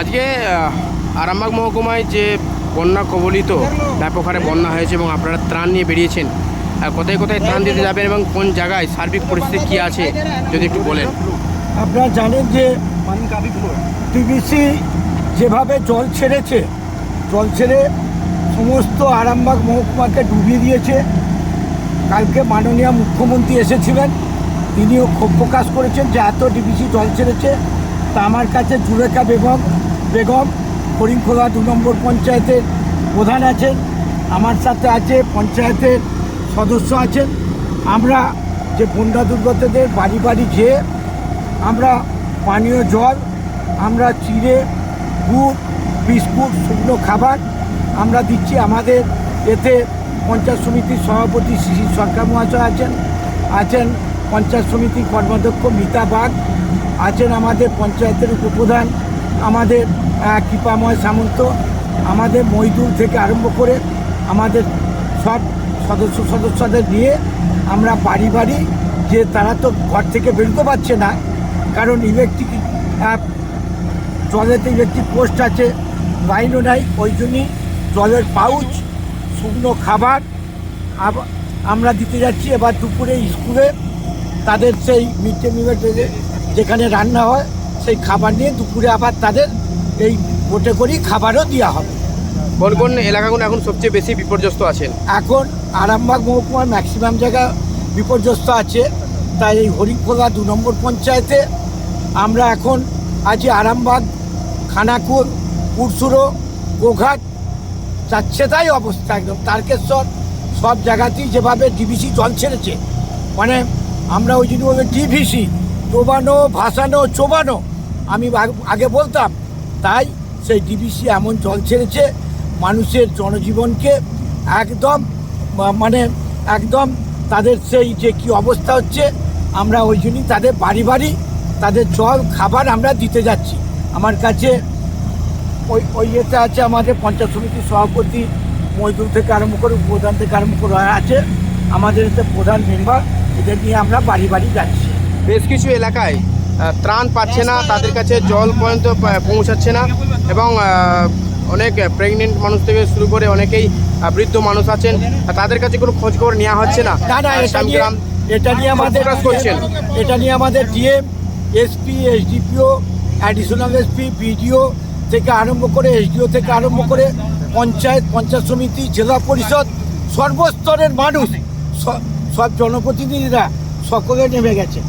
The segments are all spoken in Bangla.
আজকে আরামবাগ মহকুমায় যে বন্যা কবলিত, ব্যাপক হারে বন্যা হয়েছে এবং আপনারা ত্রাণ নিয়ে বেরিয়েছেন আর কোথায় কোথায় ত্রাণ দিতে যাবেন এবং কোন জায়গায় সার্বিক পরিস্থিতি কী আছে, যদি একটু বলেন। আপনারা জানেন যে টিবিসি যেভাবে জল ছেড়েছে, জল ছেড়ে সমস্ত আরামবাগ মহকুমাকে ডুবিয়ে দিয়েছে। কালকে মাননীয় মুখ্যমন্ত্রী এসেছিলেন। তিনিও ক্ষোভ প্রকাশ করেছেন যে এত ডিবিসি জল ছেড়েছে। তা আমার কাছে জুলেখা বেগম বেগম হরিণখোলা দু নম্বর পঞ্চায়েতের প্রধান আছেন। আমার সাথে আছে পঞ্চায়েতের সদস্য আছেন। আমরা যে বন্যা দুর্গতদের বাড়ি বাড়ি যেয়ে আমরা পানীয় জল, আমরা চিড়ে, গুড়, বিস্কুট, শুকনো খাবার আমরা দিচ্ছি, আমাদের এতে পঞ্চায়েত সমিতির সভাপতি শিশির সরকার মহাশয় আছেন আছেন পঞ্চায়েত সমিতির কর্মাধ্যক্ষ মিতা বাগ, আছেন আমাদের পঞ্চায়েতের উপপ্রধান আমাদের কৃপাময় সামন্ত, আমাদের মইদুল থেকে আরম্ভ করে আমাদের সব সদস্য সদস্যদের নিয়ে আমরা বাড়ি বাড়ি যে তারা তো ঘর থেকে বেরোতে পারছে না, কারণ ইলেকট্রিক জলেতে ইলেকট্রিক পোস্ট আছে, লাইনও নাই, ওই জন্যই জলের পাউচ শুকনো খাবার। আমরা দিতে যাচ্ছি এবার দুপুরে স্কুলে। তাদের সেই মিড ডে মিলের যেখানে রান্না হয় সেই খাবার নিয়ে দুপুরে আবার তাদের এই বোটে করেই খাবারও দেওয়া হবে। কোন কোন এলাকাগুলো এখন সবচেয়ে বেশি বিপর্যস্ত আছেন? এখন আরামবাগ মহকুমার ম্যাক্সিমাম জায়গা বিপর্যস্ত আছে। তাই এই হরিখোলা দু নম্বর পঞ্চায়েতে আমরা এখন আছি আরামবাগ খানাকুর পুরসুরো গোঘাট যাচ্ছে তাই অবস্থা একদম। তারকেশ্বর সব জায়গাতেই যেভাবে ডিবিসি জল ছেড়েছে মানে আমরা ওই জন্য ডিভিসি ডোবানো, ভাসানো, চোবানো, আমি আগে বলতাম, তাই সেই ডিবিসি এমন জল ছেড়েছে, মানুষের জনজীবনকে একদম মানে একদম তাদের সেই যে কি অবস্থা হচ্ছে, আমরা ওই জন্যই তাদের বাড়ি বাড়ি, তাদের জল, খাবার আমরা দিতে যাচ্ছি। আমার কাছে ওই ওই ইয়েতে আছে আমাদের পঞ্চায়েত সমিতির সভাপতি মজদুর থেকে আরম্ভ করে প্রধান থেকে আরম্ভ করে আছে। আমাদের এতে প্রধান মেম্বার এদের নিয়ে আমরা বাড়ি বাড়ি যাচ্ছি। বেশ কিছু এলাকায় ত্রাণ পাচ্ছে না তাদের কাছে জল পর্যন্ত পৌঁছাচ্ছে না এবং অনেক প্রেগনেন্ট মানুষ থেকে শুরু করে অনেকেই বৃদ্ধ মানুষ আছেন। তাদের কাছে কোনো খোঁজ খবর নেওয়া হচ্ছে না। এটা নিয়ে আমাদের প্রকাশ করছেন। এটা নিয়ে আমাদের DM SP SDPO additional SP BDO থেকে আরম্ভ করে এসডিও থেকে আরম্ভ করে পঞ্চায়েত পঞ্চায়েত সমিতি জেলা পরিষদ সর্বস্তরের মানুষ সব জনপ্রতিনিধিরা সকলে নেমে গেছে।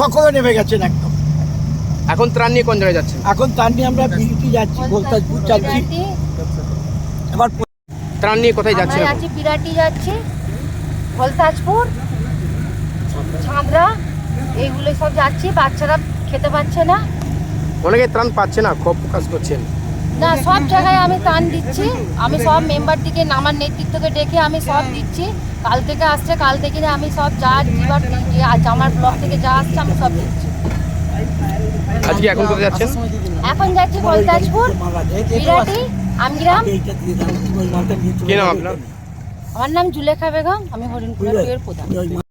সকলে নেমে গেছেন একদম। এখন ত্রাণ নিয়ে কোন জায়গায় যাচ্ছেন? এখন ত্রাণ নিয়ে আমরা বিউটি যাচ্ছি গোলতাজপুর যাচ্ছি। এবার ত্রাণ নিয়ে কোথায় এখন? যাচ্ছি বিরাটি যাচ্ছি ভলতাজপুর ছাঁদরা এইগুলো সব যাচ্ছি বাচ্চারা খেতে পাচ্ছে না। অনেকে ত্রাণ পাচ্ছে না ক্ষোভ প্রকাশ করছেন। না সব জায়গায় আমি ত্রাণ দিচ্ছি। আমি সব মেম্বারটিকে আমার নেতৃত্বকে ডেকে আমি সব দিচ্ছি। কাল থেকে আসছে কাল থেকে আমি সব যা আজ আমার ব্লক থেকে যা আসছে আমি সব দিচ্ছি। আজকে এখন কোথায় যাচ্ছেন? এখন যাচ্ছি ভলতাজপুর বিরাটি আমগ্রাম। কি নাম আপনার? আমার নাম জুলেখা বেগম আমি হরিণপুরের প্রধান।